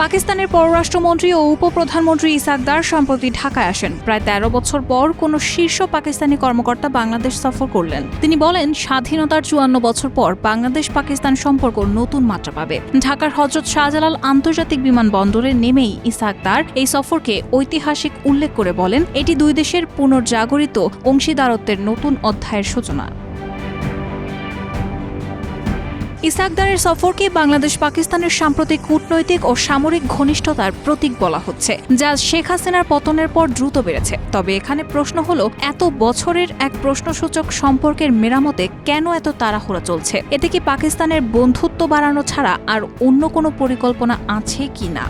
পাকিস্তানের পররাষ্ট্রমন্ত্রী ও উপপ্রধানমন্ত্রী ইসাকদার সম্প্রতি ঢাকায় আসেন। প্রায় তেরো বছর পর কোনো শীর্ষ পাকিস্তানি কর্মকর্তা বাংলাদেশ সফর করলেন। তিনি বলেন, স্বাধীনতার চুয়ান্ন বছর পর বাংলাদেশ পাকিস্তান সম্পর্ক নতুন মাত্রা পাবে। ঢাকার হজরত শাহজালাল আন্তর্জাতিক বিমানবন্দরে নেমেই ইসাকদার এই সফরকে ঐতিহাসিক উল্লেখ করে বলেন, এটি দুই দেশের পুনর্জাগরিত অংশীদারত্বের নতুন অধ্যায়ের সূচনা। ইসাকদারের সফরকে বাংলাদেশ পাকিস্তানের সাম্প্রতিক কূটনৈতিক ও সামরিক ঘনিষ্ঠতার প্রতীক বলা হচ্ছে, যা শেখ হাসিনার পতনের পর দ্রুত বেড়েছে। তবে এখানে প্রশ্ন হলো, এত বছরের এক প্রশ্নসূচক সম্পর্কের মেরামতে কেন এত তাড়াহুড়া চলছে? এতে কি পাকিস্তানের বন্ধুত্ব বাড়ানো ছাড়া আর অন্য কোনো পরিকল্পনা আছে কি না?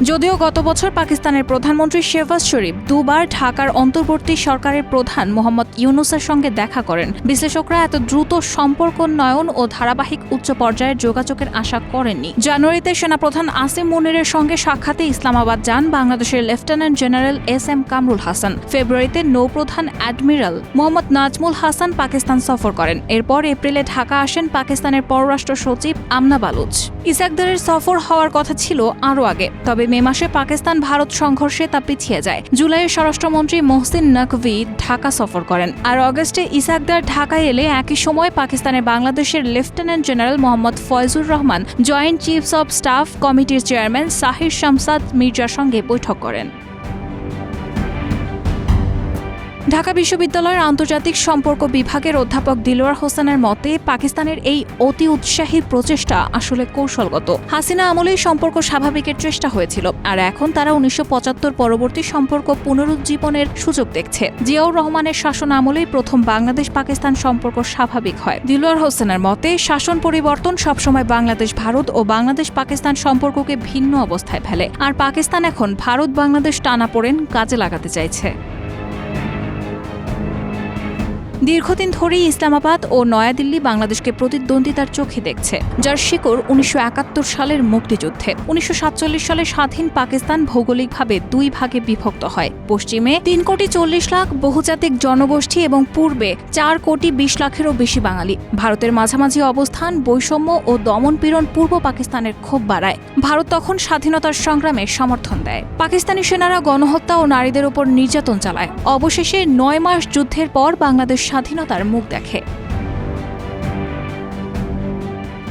যদিও গত বছর পাকিস্তানের প্রধানমন্ত্রী শেহবাজ শরীফ দুবার ঢাকার অন্তর্বর্তী সরকারের প্রধান মোহাম্মদ ইউনুসের সঙ্গে দেখা করেন। বিশ্লেষকরা এত দ্রুত সম্পর্ক নয়ন ও ধারাবাহিক উচ্চ পর্যায়ের যোগাযোগের আশা করেননি। জানুয়ারিতে সেনাপ্রধান আসিম মুনিরের সঙ্গে সাক্ষাতে ইসলামাবাদ যান বাংলাদেশের lieutenant general S M Kamrul Hasan. ফেব্রুয়ারিতে নৌপ্রধান অ্যাডমিরাল মোহাম্মদ নাজমুল হাসান পাকিস্তান সফর করেন। এরপর এপ্রিলে ঢাকা আসেন পাকিস্তানের পররাষ্ট্র সচিব আমনা বালুচ। ইসাকদারের সফর হওয়ার কথা ছিল আরও আগে, তবে মে মাসে পাকিস্তান ভারত সংঘর্ষে তা পিছিয়ে যায়। জুলাইয়ে স্বরাষ্ট্রমন্ত্রী মোহসিন নকভি ঢাকা সফর করেন। আর অগস্টে ইসাকদার ঢাকায় এলে একই সময় পাকিস্তানের বাংলাদেশের lieutenant general Mohammad Faizur Rahman, joint chiefs of staff কমিটির চেয়ারম্যান সাহির শামসাদ মির্জার সঙ্গে বৈঠক করেন। ঢাকা বিশ্ববিদ্যালয়ের আন্তর্জাতিক সম্পর্ক বিভাগের অধ্যাপক দিলওয়ার হোসেনের মতে, পাকিস্তানের এই অতি উৎসাহী প্রচেষ্টা আসলে কৌশলগত। হাসিনা আমলেই সম্পর্ক স্বাভাবিকের চেষ্টা হয়েছিল, আর এখন তারা উনিশশো পঁচাত্তর পরবর্তী সম্পর্ক পুনরুজ্জীবনের সুযোগ দেখছে। জিয়াউর রহমানের শাসন আমলেই প্রথম বাংলাদেশ পাকিস্তান সম্পর্ক স্বাভাবিক হয়। দিলওয়ার হোসেনের মতে, শাসন পরিবর্তন সবসময় বাংলাদেশ ভারত ও বাংলাদেশ পাকিস্তান সম্পর্ককে ভিন্ন অবস্থায় ফেলে, আর পাকিস্তান এখন ভারত বাংলাদেশ টানাপোড়েন কাজে লাগাতে চাইছে। দীর্ঘদিন ধরেই ইসলামাবাদ ও নয়াদিল্লি বাংলাদেশকে প্রতিদ্বন্দ্বিতার চোখে দেখছে, যার শিকড় উনিশশো একাত্তর সালের মুক্তিযুদ্ধে। উনিশশো সাতচল্লিশ সালে স্বাধীন পাকিস্তান ভৌগোলিকভাবে দুই ভাগে বিভক্ত হয়। পশ্চিমে তিন কোটি চল্লিশ লাখ বহুজাতিক জনগোষ্ঠী এবং পূর্বে চার কোটি বিশ লাখেরও বেশি বাঙালি। ভারতের মাঝামাঝি অবস্থান, বৈষম্য ও দমনপীড়ন পূর্ব পাকিস্তানের ক্ষোভ বাড়ায়। ভারত তখন স্বাধীনতার সংগ্রামে সমর্থন দেয়। পাকিস্তানি সেনারা গণহত্যা ও নারীদের উপর নির্যাতন চালায়। অবশেষে নয় মাস যুদ্ধের পর বাংলাদেশ স্বাধীনতার মুখ দেখে।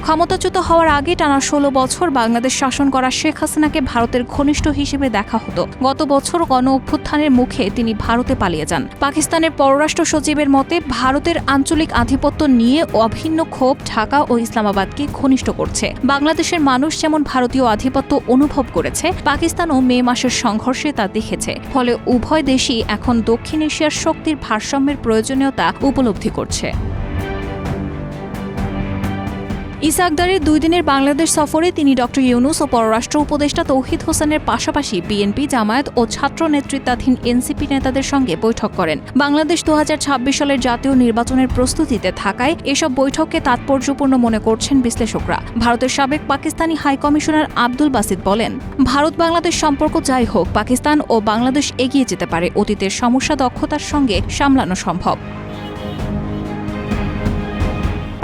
ক্ষমতাচ্যুত হওয়ার আগে টানা ষোলো বছর বাংলাদেশ শাসন করা শেখ হাসিনাকে ভারতের ঘনিষ্ঠ হিসেবে দেখা হতো। গত বছর গণ অভ্যুত্থানের মুখে তিনি ভারতে পালিয়ে যান। পাকিস্তানের পররাষ্ট্র সচিবের মতে, ভারতের আঞ্চলিক আধিপত্য নিয়ে অভিন্ন ক্ষোভ ঢাকা ও ইসলামাবাদকে ঘনিষ্ঠ করছে। বাংলাদেশের মানুষ যেমন ভারতীয় আধিপত্য অনুভব করেছে পাকিস্তানও মে মাসের সংঘর্ষে তা দেখেছে। ফলে উভয় দেশই এখন দক্ষিণ এশিয়ার শক্তির ভারসাম্যের প্রয়োজনীয়তা উপলব্ধি করছে। ইসাকদারের দুই দিনের বাংলাদেশ সফরে তিনি ডক্টর ইউনুস ও পররাষ্ট্র উপদেষ্টা তৌহিদ হোসেনের পাশাপাশি বিএনপি, জামায়াত ও ছাত্র নেতৃত্বাধীন এনসিপি নেতাদের সঙ্গে বৈঠক করেন। বাংলাদেশ দু হাজার ছাব্বিশ সালের জাতীয় নির্বাচনের প্রস্তুতিতে থাকায় এসব বৈঠককে তাৎপর্যপূর্ণ মনে করছেন বিশ্লেষকরা। ভারতের সাবেক পাকিস্তানি হাইকমিশনার আব্দুল বাসিদ বলেন, ভারত বাংলাদেশ সম্পর্ক যাই হোক, পাকিস্তান ও বাংলাদেশ এগিয়ে যেতে পারে। অতীতের সমস্যা দক্ষতার সঙ্গে সামলানো সম্ভব।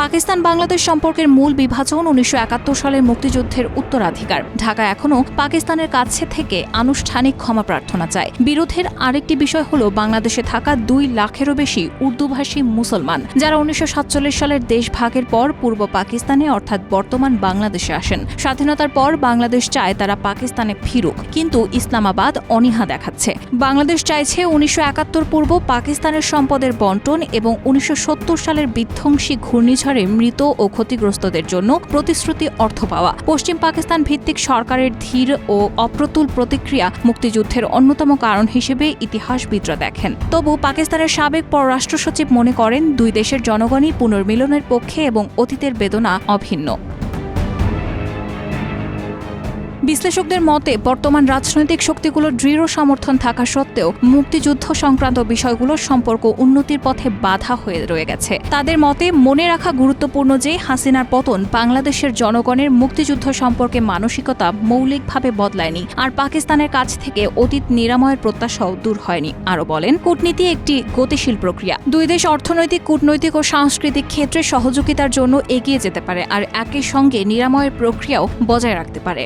পাকিস্তান বাংলাদেশ সম্পর্কের মূল বিভাজন উনিশশো একাত্তর সালের মুক্তিযুদ্ধের উত্তরাধিকার। ঢাকা এখনও পাকিস্তানের কাছে থেকে আনুষ্ঠানিক ক্ষমা প্রার্থনা চায়। বিরোধের আরেকটি বিষয় হল বাংলাদেশে থাকা দুই লাখেরও বেশি উর্দুভাষী মুসলমান, যারা উনিশশো সাতচল্লিশ সালের দেশভাগের পর পূর্ব পাকিস্তানে অর্থাৎ বর্তমান বাংলাদেশে আসেন। স্বাধীনতার পর বাংলাদেশ চায় তারা পাকিস্তানে ফিরুক, কিন্তু ইসলামাবাদ অনীহা দেখাচ্ছে। বাংলাদেশ চাইছে উনিশশো একাত্তর পূর্ব পাকিস্তানের সম্পদের বন্টন এবং উনিশশো সত্তর সালের বিধ্বংসী ঘূর্ণিঝড় ঝড়ে মৃত ও ক্ষতিগ্রস্তদের জন্য প্রতিশ্রুতি অর্থ পাওয়া। পশ্চিম পাকিস্তান ভিত্তিক সরকারের ধীর ও অপ্রতুল প্রতিক্রিয়া মুক্তিযুদ্ধের অন্যতম কারণ হিসেবে ইতিহাসবিদরা দেখেন। তবু পাকিস্তানের সাবেক পররাষ্ট্র সচিব মনে করেন, দুই দেশের জনগণই পুনর্মিলনের পক্ষে এবং অতীতের বেদনা অভিন্ন। বিশ্লেষকদের মতে, বর্তমান রাজনৈতিক শক্তিগুলোর দৃঢ় সমর্থন থাকা সত্ত্বেও মুক্তিযুদ্ধ সংক্রান্ত বিষয়গুলোর সম্পর্ক উন্নতির পথে বাধা হয়ে রয়ে গেছে। তাদের মতে, মনে রাখা গুরুত্বপূর্ণ যে হাসিনার পতন বাংলাদেশের জনগণের মুক্তিযুদ্ধ সম্পর্কে মানসিকতা মৌলিকভাবে বদলায়নি, আর পাকিস্তানের কাছ থেকে অতীত নিরাময়ের প্রত্যাশাও দূর হয়নি, আরও বলেন। কূটনীতি একটি গতিশীল প্রক্রিয়া। দুই দেশ অর্থনৈতিক, কূটনৈতিক ও সাংস্কৃতিক ক্ষেত্রে সহযোগিতার জন্য এগিয়ে যেতে পারে, আর একই সঙ্গে নিরাময়ের প্রক্রিয়াও বজায় রাখতে পারে।